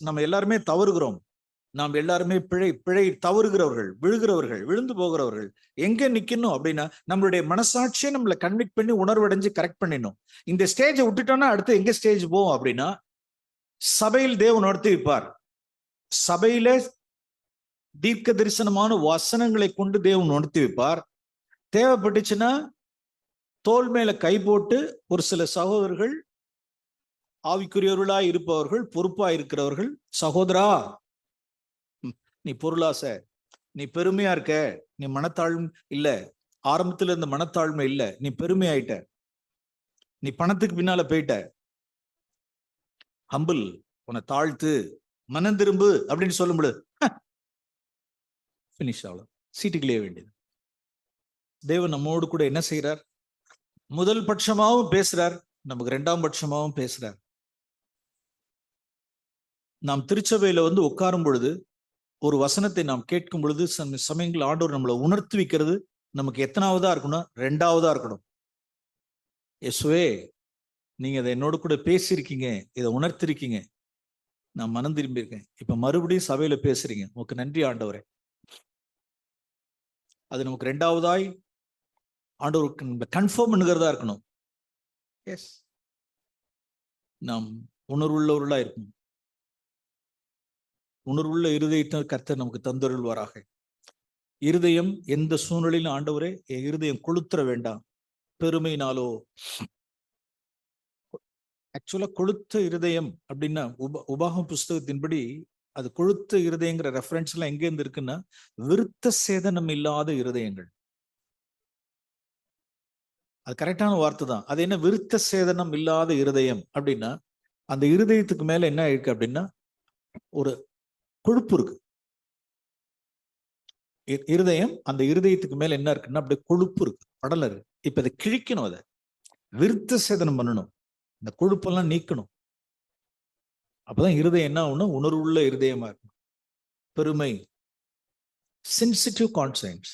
நம்ம எல்லாருமே தவறுகிறோம். நாம் எல்லாருமே பிழை பிழை தவறுகிறவர்கள் விழுகிறவர்கள் விழுந்து போகிறவர்கள் எங்க நிக்கணும் அப்படின்னா நம்மளுடைய மனசாட்சியை நம்மளை கன்விக்ட் பண்ணி உணர்வடைஞ்சு கரெக்ட் பண்ணிடணும். இந்த ஸ்டேஜை விட்டுட்டோம்னா அடுத்து எங்க ஸ்டேஜ் போவோம் அப்படின்னா சபையில் தேவன் நடத்தி வைப்பார் சபையில தீர்க்க தரிசனமான வசனங்களை கொண்டு தேவன் நடத்தி வைப்பார் தேவைப்பட்டுச்சுன்னா தோல் மேல கை போட்டு ஒரு சில சகோதரர்கள் ஆவிக்குரியவர்களா இருப்பவர்கள் பொறுப்பா இருக்கிறவர்கள். சகோதரா நீ பொருளாசை நீ பெருமையா இருக்க நீ மனத்தாழ்மை இல்ல. ஆரம்பத்துல இருந்த மனத்தாழ்மை இல்ல நீ பெருமையாயிட்ட. நீ பணத்துக்கு பின்னால போயிட்ட. ஹம்பிள் உன்னை தாழ்த்து மனம் திரும்பு அப்படின்னு சொல்லும்போது பினிஷ் ஆகலாம் சீட்டுக்குள்ளே வேண்டியது. தேவன் நம்மோடு கூட என்ன செய்யறார் முதல் பட்சமாவும் பேசுறார் நமக்கு ரெண்டாம் பட்சமாவும் பேசுறார். நாம் திருச்சபையில வந்து உட்காரும் பொழுது ஒரு வசனத்தை நாம் கேட்கும் பொழுது சம சமயங்கள் ஆண்டவர் நம்மளை உணர்த்தி வைக்கிறது நமக்கு எத்தனாவதா இருக்கணும்? ரெண்டாவதா இருக்கணும். இயேசுவே நீங்க அதை என்னோட கூட பேசியிருக்கீங்க இதை உணர்த்திருக்கீங்க. நான் மனம் திரும்பியிருக்கேன் இப்ப மறுபடியும் சபையில பேசுறீங்க. உங்களுக்கு நன்றி ஆண்டவரே. அது நமக்கு ரெண்டாவதாய் ஆண்டவருக்கு கன்ஃபார்ம் பண்ணுகிறதா இருக்கணும். எஸ் நாம் உணர்வுள்ளவர்களா இருக்கணும். உணர்வுள்ள இருதயத்தை கர்த்தர் நமக்கு தந்தருள்வாராக. இருதயம் எந்த சூழ்நிலையிலும் ஆண்டவரே என் இருதயம் கொளுத்துற வேண்டாம். பெருமையினாலோ. ஆக்சுவலா கொளுத்த இருதயம் அப்படின்னா உப உபாகம் புஸ்தகத்தின்படி அது கொழுத்த இருதயங்கிற ரெஃபரன்ஸ் எல்லாம் எங்க இருந்து இருக்குன்னா விருத்த சேதனம் இல்லாத இருதயங்கள். அது கரெக்டான வார்த்தை தான். அது என்ன? விருத்த சேதனம் இல்லாத இருதயம் அப்படின்னா அந்த இருதயத்துக்கு மேல என்ன இருக்கு அப்படின்னா ஒரு கொழுப்பு இருக்கு. இருதயம் அந்த இருதயத்துக்கு மேல என்ன இருக்குன்னா அப்படியே கொழுப்பு இருக்கு. படல இருக்கு. இப்ப அதை கிழிக்கணும் அதை விருத்த சேதனம் பண்ணணும். இந்த கொழுப்பெல்லாம் நீக்கணும். அப்பதான் இருதயம் என்ன ஆகணும் உணர்வுள்ள இருதயமா இருக்கும். பெருமை. Sensitive conscience